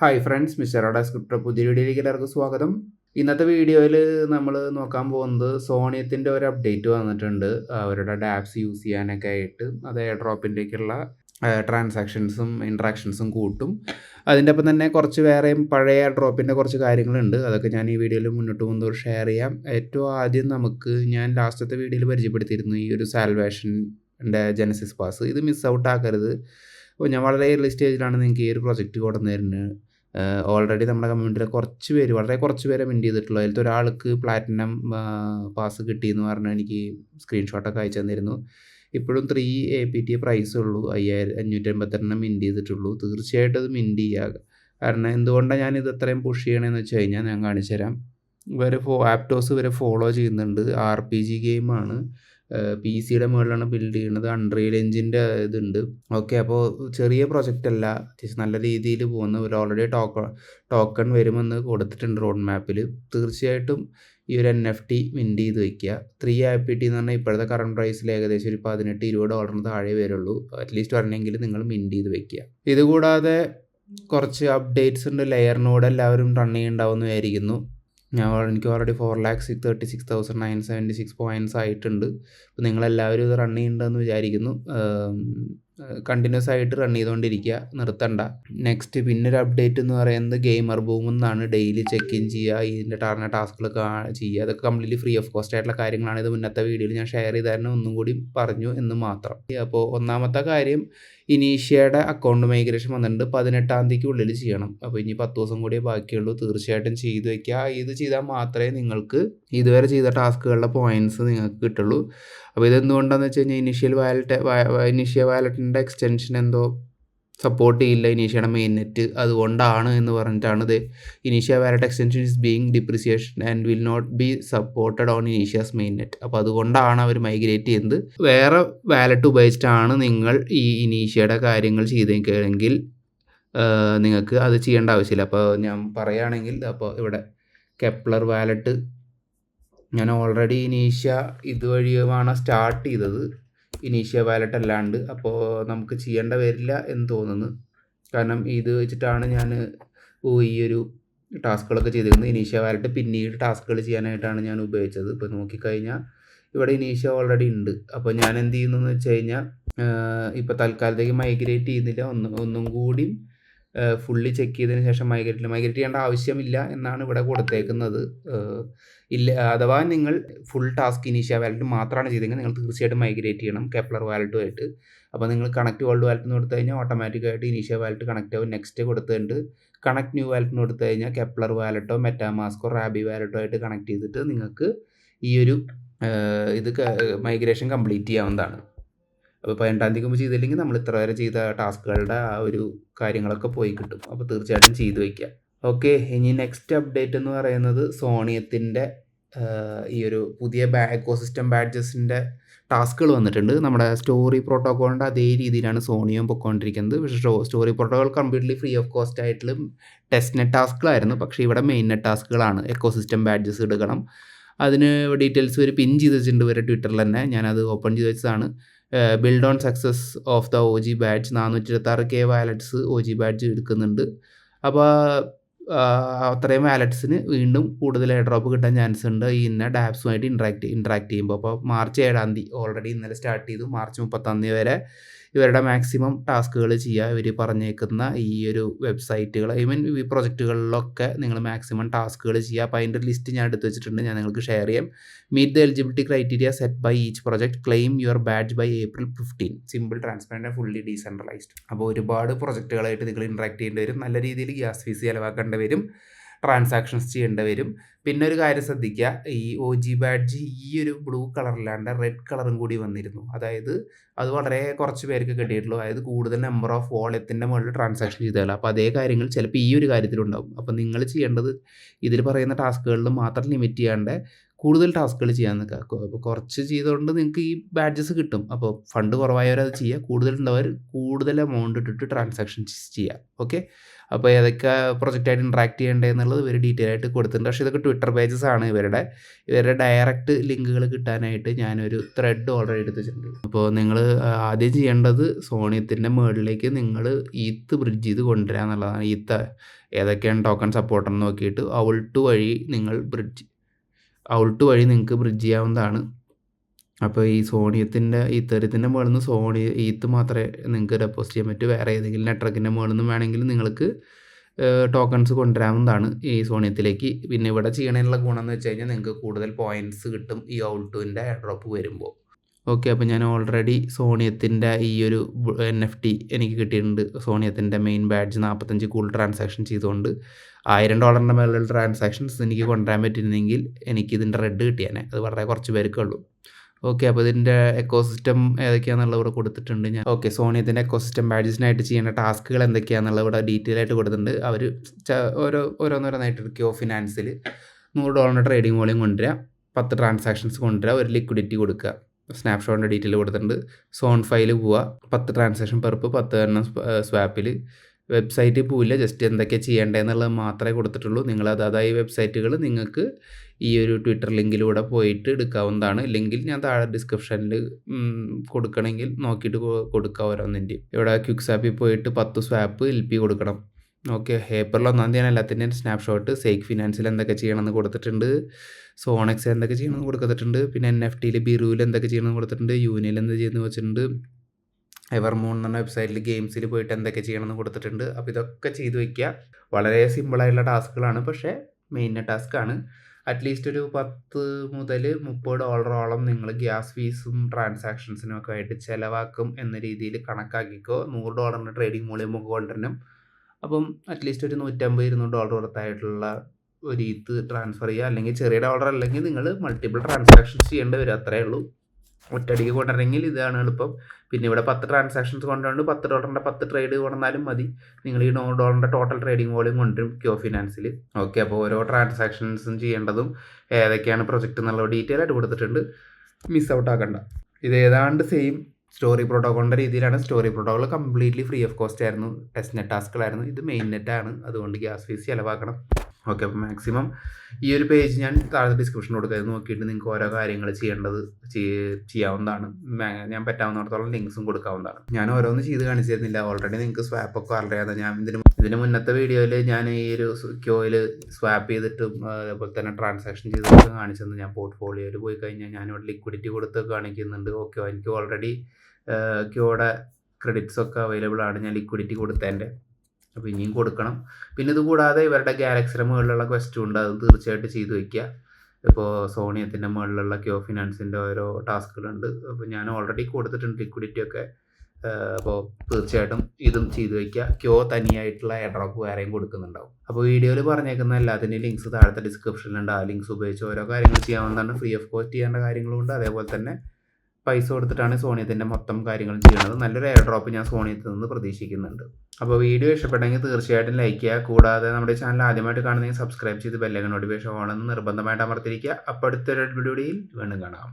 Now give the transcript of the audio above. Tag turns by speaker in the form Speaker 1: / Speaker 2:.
Speaker 1: Hi friends mister അഡ script പുതിയ വീഡിയോയിലേക്ക് എല്ലാവർക്കും സ്വാഗതം. ഇന്നത്തെ വീഡിയോയിൽ നമ്മൾ നോക്കാൻ പോകുന്നത് സോണിയത്തിന്റെ ഒരു അപ്ഡേറ്റ് വന്നിട്ടുണ്ട്. അവരുടെ ഡാപ്സ് യൂസ് ചെയ്യാനൊക്കെ ആയിട്ട്. അത് എയർ ട്രാൻസാക്ഷൻസും ഇൻട്രാക്ഷൻസും കൂട്ടും. അതിന്റെ ഒപ്പം തന്നെ കുറച്ച് വേറെയും പഴയ ഡ്രോപ്പിന്റെ കുറച്ച് കാര്യങ്ങളുണ്ട്. അതൊക്കെ ഞാൻ ഈ വീഡിയോയിൽ മുന്നോട്ട് പോകുന്നതോട് ഷെയർ ചെയ്യാം. ഏറ്റവും ആദ്യം നമുക്ക് ഞാൻ ലാസ്റ്റത്തെ വീഡിയോയിൽ പരിചയപ്പെടുത്തിയിരുന്നു ഈ ഒരു സാൽവേഷന്റെ ജനസിസ് പാസ് ഇത് മിസ് ഔട്ട് ആക്കരുത്. അപ്പോൾ ഞാൻ വളരെ ഏർലി സ്റ്റേജിലാണ് നിങ്ങൾക്ക് ഈ ഒരു പ്രൊജക്റ്റ് കൊണ്ടുവന്നു തരുന്നത്. ഓൾറെഡി നമ്മുടെ കമ്മ്യൂണിറ്റിയിൽ കുറച്ച് പേര് വളരെ കുറച്ച് പേരെ മിന്റ് ചെയ്തിട്ടുള്ളൂ. അതിലത്തെ ഒരാൾക്ക് പ്ലാറ്റിനം പാസ് കിട്ടിയെന്ന് പറഞ്ഞ് എനിക്ക് സ്ക്രീൻഷോട്ടൊക്കെ അയച്ചു തന്നിരുന്നു. ഇപ്പോഴും three A P T price ഉള്ളൂ. അയ്യായിരം അഞ്ഞൂറ്റി മിൻഡ് മിന്റ് ചെയ്തിട്ടുള്ളൂ. തീർച്ചയായിട്ടും അത് മിന്റ് ചെയ്യുക കാരണം എന്തുകൊണ്ടാണ് ഞാൻ ഇത് അത്രയും പുഷ് ചെയ്യണമെന്ന് വെച്ച് കഴിഞ്ഞാൽ ഞാൻ കാണിച്ചു തരാം ഇവർ ഫോ ആപ്റ്റോസ് ഇവരെ ഫോളോ ചെയ്യുന്നുണ്ട്. ആർ പി ജി ഗെയിമാണ് പി സിയുടെ മുകളിലാണ് ബിൽഡ് ചെയ്യുന്നത്. അൺറിയൽ എഞ്ചിന്റെ ഇതുണ്ട്. ഓക്കെ അപ്പോൾ ചെറിയ പ്രൊജക്റ്റ് അല്ല. അത്യാവശ്യം നല്ല രീതിയിൽ പോകുന്നു. ഒരു ഓൾറെഡി ടോക്കൺ ടോക്കൺ വരുമെന്ന് കൊടുത്തിട്ടുണ്ട് റോഡ് മാപ്പിൽ തീർച്ചയായിട്ടും ഈ ഒരു എൻ എഫ് ടി മിന്റ് ചെയ്ത് വയ്ക്കുക ത്രീ ആർ പി ടി എന്ന് പറഞ്ഞാൽ ഇപ്പോഴത്തെ കറണ്ട് പ്രൈസിൽ ഏകദേശം ഒരു പതിനെട്ട് ഇരുപത് ഡോളറിന് താഴെ വരുള്ളൂ. അറ്റ്ലീസ്റ്റ് വരണമെങ്കിൽ നിങ്ങൾ മിന്റ് ചെയ്ത് വയ്ക്കുക ഇതുകൂടാതെ കുറച്ച് അപ്ഡേറ്റ്സ് ഉണ്ട്. ലെയറിനോട് എല്ലാവരും റണ്ണിങ് ചെയ്യുന്നുണ്ടാവുമെന്ന് വിചാരിക്കുന്നു. ഞാൻ എനിക്ക് already four lakhs thirty six thousand nine seventy six points ആയിട്ടുണ്ട്. അപ്പോൾ നിങ്ങളെല്ലാവരും ഇത് റൺ ചെയ്യുന്നുണ്ടെന്ന് വിചാരിക്കുന്നു. കണ്ടിന്യൂസ് ആയിട്ട് റൺ ചെയ്തുകൊണ്ടിരിക്കുക നിർത്തണ്ട. നെക്സ്റ്റ് പിന്നെ ഒരു അപ്ഡേറ്റ് എന്ന് പറയുന്നത് ഗെയിമർ ബൂം എന്നാണ് ഡെയിലി ചെക്ക് ഇൻ ചെയ്യുക ഇതിന്റെ ടാർണ ടാസ്കുകൾ ചെയ്യുക അതൊക്കെ കംപ്ലീറ്റ്ലി ഫ്രീ ഓഫ് കോസ്റ്റ് ആയിട്ടുള്ള കാര്യങ്ങളാണ്. ഇത് മുന്നത്തെ വീഡിയോയിൽ ഞാൻ ഷെയർ ചെയ്തായിരുന്നു. ഒന്നും കൂടി പറഞ്ഞു എന്ന് മാത്രം. അപ്പോൾ ഒന്നാമത്തെ കാര്യം ഇനീഷ്യയുടെ അക്കൗണ്ട് മൈഗ്രേഷൻ വന്നിട്ടുണ്ട്. പതിനെട്ടാം തീയതിക്ക് ഉള്ളിൽ ചെയ്യണം. അപ്പോൾ ഇനി പത്ത് ദിവസം കൂടിയേ ബാക്കിയുള്ളൂ. തീർച്ചയായിട്ടും ചെയ്തു വയ്ക്കുക ഇത് ചെയ്താൽ മാത്രമേ നിങ്ങൾക്ക് ഇതുവരെ ചെയ്ത ടാസ്കുകളുടെ പോയിന്റ്സ് നിങ്ങൾക്ക് കിട്ടുള്ളൂ. അപ്പോൾ ഇതെന്തുകൊണ്ടാണെന്ന് വെച്ച് കഴിഞ്ഞാൽ ഇനിഷ്യൽ വാലറ്റ് ഇനീഷ്യൽ വാലറ്റിന്റെ എക്സ്റ്റൻഷൻ എന്തോ സപ്പോർട്ട് ചെയ്യില്ല ഇനീഷ്യയുടെ മെയിൻ നെറ്റ് അതുകൊണ്ടാണ് എന്ന് പറഞ്ഞിട്ടാണ് ഇത്. Initia wallet extension is being depreciation and will not be supported on Initia's main net അപ്പോൾ അതുകൊണ്ടാണ് അവർ മൈഗ്രേറ്റ് ചെയ്യുന്നത്. വേറെ വാലറ്റ് ഉപയോഗിച്ചിട്ടാണ് നിങ്ങൾ ഈ ഇനീഷ്യയുടെ കാര്യങ്ങൾ ചെയ്തെങ്കിൽ നിങ്ങൾക്ക് അത് ചെയ്യേണ്ട ആവശ്യമില്ല. അപ്പോൾ ഞാൻ പറയുകയാണെങ്കിൽ അപ്പോൾ ഇവിടെ കെപ്ലർ വാലറ്റ് ഞാൻ ഓൾറെഡി ഇനീഷ്യ ഇതുവഴിയുമാണ് സ്റ്റാർട്ട് ചെയ്തത്. ഇനീഷ്യ വാലറ്റ് അല്ലാണ്ട്. അപ്പോൾ നമുക്ക് ചെയ്യേണ്ട വരില്ല എന്ന് തോന്നുന്നു. കാരണം ഇത് വെച്ചിട്ടാണ് ഞാൻ ഈ ഒരു ടാസ്കുകളൊക്കെ ചെയ്തിരുന്നത്. ഇനീഷ്യ വാലറ്റ് പിന്നീട് ടാസ്കുകൾ ചെയ്യാനായിട്ടാണ് ഞാൻ ഉപയോഗിച്ചത്. ഇപ്പോൾ നോക്കിക്കഴിഞ്ഞാൽ ഇവിടെ ഇനീഷ്യ ഓൾറെഡി ഉണ്ട്. അപ്പോൾ ഞാൻ എന്ത് ചെയ്യുന്നു എന്ന് വെച്ച് കഴിഞ്ഞാൽ ഇപ്പോൾ തൽക്കാലത്തേക്ക് മൈഗ്രേറ്റ് ചെയ്യുന്നില്ല. ഒന്ന് ഒന്നും കൂടി ഫുള്ളി ചെക്ക് ചെയ്തതിന് ശേഷം മൈഗ്രേറ്റ് മൈഗ്രേറ്റ് ചെയ്യേണ്ട ആവശ്യമില്ല എന്നാണ് ഇവിടെ കൊടുത്തേക്കുന്നത്. ഇല്ല അഥവാ നിങ്ങൾ ഫുൾ ടാസ്ക് ഇനീഷ്യ വാലറ്റ് മാത്രമാണ് ചെയ്തെങ്കിൽ നിങ്ങൾ തീർച്ചയായിട്ടും മൈഗ്രേറ്റ് ചെയ്യണം കെപ്ലർ വാലറ്റുമായിട്ട് അപ്പോൾ നിങ്ങൾ കണക്ട് വേൾഡ് വാലറ്റ് എന്ന് കൊടുത്തു കഴിഞ്ഞാൽ ഓട്ടോമാറ്റിക്കായിട്ട് ഇനീഷ്യ വാലറ്റ് കണക്ട് ആവും. നെക്സ്റ്റ് കൊടുത്തിട്ടുണ്ട് കണക്ട് ന്യൂ വാലറ്റിന് കൊടുത്തു കഴിഞ്ഞാൽ കെപ്ലർ വാലറ്റോ മെറ്റാമാസ്കോ റാബി വാലറ്റോ ആയിട്ട് കണക്ട് ചെയ്തിട്ട് നിങ്ങൾക്ക് ഈ ഒരു ഇത് മൈഗ്രേഷൻ കംപ്ലീറ്റ് ചെയ്യാവുന്നതാണ്. അപ്പോൾ പതിനെട്ടാം തീയതി മുമ്പ് ചെയ്തില്ലെങ്കിൽ നമ്മൾ ഇത്ര വരെ ചെയ്ത ടാസ്കുകളുടെ ആ ഒരു കാര്യങ്ങളൊക്കെ പോയി കിട്ടും. അപ്പോൾ തീർച്ചയായിട്ടും ചെയ്തു വയ്ക്കുക. ഓക്കെ ഇനി നെക്സ്റ്റ് അപ്ഡേറ്റ് എന്ന് പറയുന്നത് സോണിയത്തിന്റെ ഈ ഒരു പുതിയ ബാക്കോ സിസ്റ്റം ബാഡ്ജസിന്റെ ടാസ്കുകൾ വന്നിട്ടുണ്ട്. നമ്മുടെ സ്റ്റോറി പ്രോട്ടോക്കോളിന്റെ അതേ രീതിയിലാണ് സോണിയും പൊയ്ക്കൊണ്ടിരിക്കുന്നത് പക്ഷേ story protocol completely free of cost ആയിട്ടുള്ള ടെസ്റ്റ് നെറ്റ് ടാസ്കുകളായിരുന്നു. പക്ഷേ ഇവിടെ മെയിൻ നെറ്റ് ടാസ്കുകളാണ്. എക്കോ സിസ്റ്റം ബാഡ്ജസ് എടുക്കണം അതിന് ഡീറ്റെയിൽസ് ഒരു പിൻ ചെയ്ത് വെച്ചിട്ടുണ്ട് ഇവരെ ട്വിറ്ററിൽ തന്നെ. ഞാനത് ഓപ്പൺ ചെയ്ത് വെച്ചതാണ്. Build on success of the O G badge നാനൂറ്റി ഇരുപത്താറ് K wallets O G badge എടുക്കുന്നുണ്ട്. അപ്പോൾ അത്രയും വാലറ്റ്സിന് വീണ്ടും കൂടുതൽ ഡ്രോപ്പ് കിട്ടാൻ ചാൻസ് ഉണ്ട്. ഈ ഇന്ന ഡാപ്സുമായിട്ട് ഇൻട്രാക്ട് ഇൻട്രാക്ട് ചെയ്യുമ്പോൾ അപ്പോൾ മാർച്ച് ഏഴാം തീയതി ഓൾറെഡി ഇന്നലെ സ്റ്റാർട്ട് ചെയ്തു. മാർച്ച് മുപ്പത്താം തീയതി വരെ ഇവരുടെ മാക്സിമം ടാസ്കുകൾ ചെയ്യുക ഇവർ പറഞ്ഞേക്കുന്ന ഈ ഒരു വെബ്സൈറ്റുകൾ ഐ മീൻ ഈ പ്രൊജക്റ്റുകളിലൊക്കെ നിങ്ങൾ മാക്സിമം ടാസ്കുകൾ ചെയ്യുക അപ്പോൾ അതിന്റെ ലിസ്റ്റ് ഞാൻ എടുത്ത് വെച്ചിട്ടുണ്ട്. ഞാൻ നിങ്ങൾക്ക് ഷെയർ ചെയ്യാം. Meet the eligibility criteria set by each project claim your badge by April fifteen simple transparent fully decentralised അപ്പോൾ ഒരുപാട് പ്രൊജക്റ്റുകളായിട്ട് നിങ്ങൾ ഇൻട്രാക്ട് ചെയ്യേണ്ടി വരും. നല്ല രീതിയിൽ ഗ്യാസ് ഫീസ് ചിലവാക്കേണ്ടി വരും. ട്രാൻസാക്ഷൻസ് ചെയ്യേണ്ടി വരും പിന്നെ ഒരു കാര്യം ശ്രദ്ധിക്കുക ഈ ഒ ജി ബാഡ്ജ് ഈ ഒരു ബ്ലൂ കളറിലാണ്ട് റെഡ് കളറും കൂടി വന്നിരുന്നു. അതായത് അത് വളരെ കുറച്ച് പേർക്ക് കിട്ടിയിട്ടുള്ളൂ. അതായത് കൂടുതൽ നമ്പർ ഓഫ് വോളത്തിന്റെ മുകളിൽ ട്രാൻസാക്ഷൻ ചെയ്താൽ അപ്പോൾ അതേ കാര്യങ്ങൾ ചിലപ്പോൾ ഈ ഒരു കാര്യത്തിലുണ്ടാകും അപ്പോൾ നിങ്ങൾ ചെയ്യേണ്ടത് ഇതിൽ പറയുന്ന ടാസ്കുകളിൽ മാത്രം ലിമിറ്റ് ചെയ്യാണ്ട് കൂടുതൽ ടാസ്കുകൾ ചെയ്യാൻ നിൽക്കുക. കുറച്ച് ചെയ്തുകൊണ്ട് നിങ്ങൾക്ക് ഈ ബാഡ്ജസ് കിട്ടും. അപ്പോൾ ഫണ്ട് കുറവായവർ അത് ചെയ്യുക കൂടുതൽ ഉണ്ടവർ കൂടുതൽ എമൗണ്ട് ഇട്ടിട്ട് ട്രാൻസാക്ഷൻസ് ചെയ്യുക ഓക്കെ അപ്പോൾ ഏതൊക്കെ പ്രൊജക്റ്റായിട്ട് ഇൻട്രാക്ട് ചെയ്യേണ്ടത് എന്നുള്ളത് ഇവർ ഡീറ്റെയിൽ ആയിട്ട് കൊടുത്തിട്ടുണ്ട്. പക്ഷേ ഇതൊക്കെ ട്വിറ്റർ പേജസ് ആണ് ഇവരുടെ. ഇവരുടെ ഡയറക്റ്റ് ലിങ്കുകൾ കിട്ടാനായിട്ട് ഞാനൊരു ത്രെഡ് ഓൾറെഡി എടുത്ത് വെച്ചിട്ടുണ്ട്. അപ്പോൾ നിങ്ങൾ ആദ്യം ചെയ്യേണ്ടത് സോണിയത്തിന്റെ മേളിലേക്ക് നിങ്ങൾ ഈത്ത് ബ്രിഡ്ജ് ചെയ്ത് കൊണ്ടുവരിക എന്നുള്ളതാണ് ഈത്ത ഏതൊക്കെയാണ് ടോക്കൺ സപ്പോർട്ടർ നോക്കിയിട്ട് അവൾട്ട് വഴി നിങ്ങൾ ബ്രിഡ്ജ് ഔൾട്ട് വഴി നിങ്ങൾക്ക് ബ്രിഡ്ജ് ചെയ്യാവുന്നതാണ്. അപ്പോൾ ഈ സോണിയത്തിന്റെ ഈത്തരത്തിന്റെ മുകളിൽ നിന്ന് സോണി ഈത്ത് മാത്രമേ നിങ്ങൾക്ക് ഡെപ്പോസിറ്റ് ചെയ്യാൻ പറ്റൂ. വേറെ ഏതെങ്കിലും നെറ്റ്വർക്കിന്റെ മുകളിൽ നിന്ന് വേണമെങ്കിൽ നിങ്ങൾക്ക് ടോക്കൺസ് കൊണ്ടുവരാവുന്നതാണ് ഈ സോണിയത്തിലേക്ക്. പിന്നെ ഇവിടെ ചെയ്യണതിനുള്ള ഗുണം എന്ന് വെച്ച് കഴിഞ്ഞാൽ നിങ്ങൾക്ക് കൂടുതൽ പോയിന്റ്സ് കിട്ടും ഈ ഔട്ടുവിന്റെ ഡ്രോപ്പ് വരുമ്പോൾ. ഓക്കെ അപ്പോൾ ഞാൻ ഓൾറെഡി സോണിയത്തിന്റെ ഈ ഒരു എൻ എഫ് ടി എനിക്ക് കിട്ടിയിട്ടുണ്ട്. സോണിയത്തിന്റെ മെയിൻ ബാഡ്ജ് നാൽപ്പത്തഞ്ച് കൂൾ ട്രാൻസാക്ഷൻ ചെയ്തുകൊണ്ട് ആയിരം ഡോളറിന്റെ മേലുള്ള ട്രാൻസാക്ഷൻസ് എനിക്ക് കൊണ്ടുവരാൻ പറ്റിയിരുന്നെങ്കിൽ എനിക്ക് ഇതിന്റെ റെഡ് കിട്ടിയാനെ. അത് വളരെ കുറച്ച് പേർക്കേ ഉള്ളൂ. ഓക്കെ അപ്പോൾ ഇതിന്റെ എക്കോസിസ്റ്റം ഏതൊക്കെയാണെന്നുള്ള ഇവിടെ കൊടുത്തിട്ടുണ്ട് ഞാൻ. ഓക്കെ സോണിയത്തിന്റെ എക്കോസിസ്റ്റം ബാഡ്ജസിനായിട്ട് ചെയ്യേണ്ട ടാസ്കുകൾ എന്തൊക്കെയാണെന്നുള്ള ഇവിടെ ഡീറ്റെയിൽ ആയിട്ട് കൊടുത്തിട്ടുണ്ട്. അവർ ഓരോ ഓരോന്നോരോന്നായിട്ട് ക്യോ ഫിനാൻസിൽ നൂറ് ഡോളറിന്റെ ട്രേഡിംഗ് വോളിയം കൊണ്ടുവരിക പത്ത് ട്രാൻസാക്ഷൻസ് കൊണ്ടുവരിക ഒരു ലിക്വിഡിറ്റി കൊടുക്കുക. സ്നാപ്ഷോട്ടിന്റെ ഡീറ്റെയിൽ കൊടുത്തിട്ടുണ്ട്. സോൺ ഫയൽ പോവുക പത്ത് ട്രാൻസാക്ഷൻ പെർപ്പ് പത്ത് എണ്ണം സ്വാപ്പിൽ വെബ്സൈറ്റിൽ പോവില്ല. ജസ്റ്റ് എന്തൊക്കെ ചെയ്യേണ്ടതെന്നുള്ളത് മാത്രമേ കൊടുത്തിട്ടുള്ളൂ. നിങ്ങൾ അതാതായ വെബ്സൈറ്റുകൾ നിങ്ങൾക്ക് ഈ ഒരു ട്വിറ്റർ ലിങ്കിലൂടെ പോയിട്ട് എടുക്കാവുന്നതാണ്. ഇല്ലെങ്കിൽ ഞാൻ താഴെ ഡിസ്ക്രിപ്ഷനിൽ കൊടുക്കണമെങ്കിൽ നോക്കിയിട്ട് കൊടുക്കാം ഓരോന്നിന്റെയും. ഇവിടെ ക്യുക്സാപ്പിൽ പോയിട്ട് പത്ത് സ്വാപ്പ് എൽ പി കൊടുക്കണം. ഓക്കെ ഏപ്രിൽ ഒന്നാം തീയതി എല്ലാത്തിന്റെയും സ്നാപ്ഷോട്ട് സേക്ക് ഫിനാൻസിൽ എന്തൊക്കെ ചെയ്യണമെന്ന് കൊടുത്തിട്ടുണ്ട്. സോണക്സ് എന്തൊക്കെ ചെയ്യണമെന്ന് കൊടുത്തിട്ടുണ്ട്. പിന്നെ എൻ എഫ് ടിയിൽ ബിറുവിൽ എന്തൊക്കെ ചെയ്യണമെന്ന് കൊടുത്തിട്ടുണ്ട്. യൂനിയൽ എന്ത് ചെയ്യുന്നു വെച്ചിട്ടുണ്ട്. എവർമോൺ എന്ന വെബ്സൈറ്റിൽ ഗെയിംസിൽ പോയിട്ട് എന്തൊക്കെ ചെയ്യണമെന്ന് കൊടുത്തിട്ടുണ്ട്. അപ്പോൾ ഇതൊക്കെ ചെയ്തു വയ്ക്കുക വളരെ സിമ്പിളായിട്ടുള്ള ടാസ്കുകളാണ് പക്ഷേ മെയിൻ ടാസ്ക്കാണ് അറ്റ്ലീസ്റ്റ് ഒരു പത്ത് മുതൽ മുപ്പത് ഡോളറോളം നിങ്ങൾ ഗ്യാസ് ഫീസും ട്രാൻസാക്ഷൻസിനും ഒക്കെ ആയിട്ട് ചിലവാക്കും എന്ന രീതിയിൽ കണക്കാക്കിക്കോ. നൂറ് ഡോളറിന്റെ ട്രേഡിംഗ് മൂല്യം കൊണ്ടുവരണം. അപ്പം അറ്റ്ലീസ്റ്റ് ഒരു നൂറ്റമ്പത് ഇരുന്നൂറ് ഡോളർ കൊടുത്തായിട്ടുള്ള ഒരു ഇത് ട്രാൻസ്ഫർ ചെയ്യുക. അല്ലെങ്കിൽ ചെറിയ ഡോളർ അല്ലെങ്കിൽ നിങ്ങൾ മൾട്ടിപ്പിൾ ട്രാൻസാക്ഷൻസ് ചെയ്യേണ്ടി വരും. അത്രേ ഉള്ളൂ. ഒറ്റയടിക്ക് കൊണ്ടുവരണമെങ്കിൽ ഇതാണ് എളുപ്പം. പിന്നെ ഇവിടെ പത്ത് ട്രാൻസാക്ഷൻസ് കൊണ്ടുകൊണ്ട് പത്ത് ഡോളറിന്റെ പത്ത് ട്രേഡ് കൊണ്ടുവന്നാലും മതി. നിങ്ങൾ ഈ നൂറ് ഡോളറിന്റെ ടോട്ടൽ ട്രേഡിംഗ് വോളിയം കൊണ്ടുവരും ക്യോ ഫിനാൻസിൽ ഓക്കെ അപ്പോൾ ഓരോ ട്രാൻസാക്ഷൻസും ചെയ്യേണ്ടതും ഏതൊക്കെയാണ് പ്രൊജക്റ്റ് എന്നുള്ള ഡീറ്റെയിൽ ആയിട്ട് കൊടുത്തിട്ടുണ്ട്. മിസ് ഔട്ട് ആക്കണ്ട. ഇത് ഏതാണ്ട് സെയിം സ്റ്റോറി പ്രോട്ടോക്കോളിന്റെ രീതിയിലാണ് story protocol completely free of cost ആയിരുന്നു. ടെസ്റ്റ് നെറ്റ് ടാസ്കുകളായിരുന്നു ഇത് മെയിൻ നെറ്റാണ് അതുകൊണ്ട് ഗ്യാസ് ഫീസ് ചിലവാക്കണം. ഓക്കെ അപ്പോൾ മാക്സിമം ഈ ഒരു പേജ് ഞാൻ താഴെ ഡിസ്ക്രിപ്ഷൻ കൊടുക്കുക നോക്കിയിട്ട് നിങ്ങൾക്ക് ഓരോ കാര്യങ്ങൾ ചെയ്യേണ്ടത് ചെയ്യാവുന്നതാണ്. ഞാൻ പറ്റാവുന്നിടത്തോളം ലിങ്ക്സും കൊടുക്കാവുന്നതാണ്. ഞാൻ ഓരോന്ന് ചെയ്ത് കാണിച്ചിരുന്നില്ല. ഓൾറെഡി നിങ്ങൾക്ക് സ്വാപ്പ് ഒക്കെ അറിയാതെ ഞാൻ ഇതിന് ഇതിന് മുന്നത്തെ വീഡിയോയിൽ ഞാൻ ഈ ഒരു ക്യോയിൽ സ്വാപ്പ് ചെയ്തിട്ട് അതേപോലെ തന്നെ ട്രാൻസാക്ഷൻ ചെയ്തിട്ട് കാണിച്ചത് ഞാൻ പോർട്ട്ഫോളിയോയിൽ പോയി കഴിഞ്ഞാൽ ഞാനിവിടെ ലിക്വിഡിറ്റി കൊടുത്ത് കാണിക്കുന്നുണ്ട്. ഓക്കെ എനിക്ക് ഓൾറെഡി ക്യോയുടെ ക്രെഡിറ്റ്സ് ഒക്കെ അവൈലബിൾ ആണ്. ഞാൻ ലിക്വിഡിറ്റി കൊടുത്തതിന്റെ. അപ്പോൾ ഇനിയും കൊടുക്കണം. പിന്നെ ഇത് കൂടാതെ ഇവരുടെ ഗാലക്സിയുടെ മുകളിലുള്ള ക്വസ്റ്റ്യൻ ഉണ്ട്. അത് തീർച്ചയായിട്ടും ചെയ്തു വയ്ക്കുക. ഇപ്പോൾ സോണിയത്തിന്റെ മുകളിലുള്ള ക്യോ ഫിനാൻസിന്റെ ഓരോ ടാസ്കുകളുണ്ട്. അപ്പോൾ ഞാൻ ഓൾറെഡി കൊടുത്തിട്ടുണ്ട് ലിക്വിഡിറ്റി ഒക്കെ. അപ്പോൾ തീർച്ചയായിട്ടും ഇതും ചെയ്തു വയ്ക്കുക. ക്യോ തനിയായിട്ടുള്ള എഡ്രോപ്പ് ഡ്രോപ്പ് വേറെയും കൊടുക്കുന്നുണ്ടാവും. അപ്പോൾ വീഡിയോയിൽ പറഞ്ഞേക്കുന്ന എല്ലാത്തിന്റെയും ലിങ്ക്സ് താഴത്തെ ഡിസ്ക്രിപ്ഷനിലുണ്ട് ആ ലിങ്ക്സ് ഉപയോഗിച്ച് ഓരോ കാര്യങ്ങൾ ചെയ്യാവുന്നതാണ്. ഫ്രീ ഓഫ് കോസ്റ്റ് ചെയ്യേണ്ട കാര്യങ്ങളുണ്ട് അതേപോലെ തന്നെ പൈസ കൊടുത്തിട്ടാണ് സോണിയത്തിന്റെ മൊത്തം കാര്യങ്ങൾ ചെയ്യുന്നത് നല്ലൊരു എയർ ഡ്രോപ്പ് ഞാൻ സോണിയത്തിൽ നിന്ന് പ്രതീക്ഷിക്കുന്നുണ്ട്. അപ്പോൾ വീഡിയോ ഇഷ്ടപ്പെട്ടെങ്കിൽ തീർച്ചയായിട്ടും ലൈക്ക് ചെയ്യുക. കൂടാതെ നമ്മുടെ ചാനൽ ആദ്യമായിട്ട് കാണുന്നെങ്കിൽ സബ്സ്ക്രൈബ് ചെയ്ത് ബെല്ലൈക്കൻ നോട്ടിഫിക്കേഷൻ ഓണെന്ന് നിർബന്ധമായിട്ട് അമർത്തിരിക്കുക അപ്പോൾ അടുത്തൊരു വീഡിയോയിൽ വീണ്ടും കാണാം.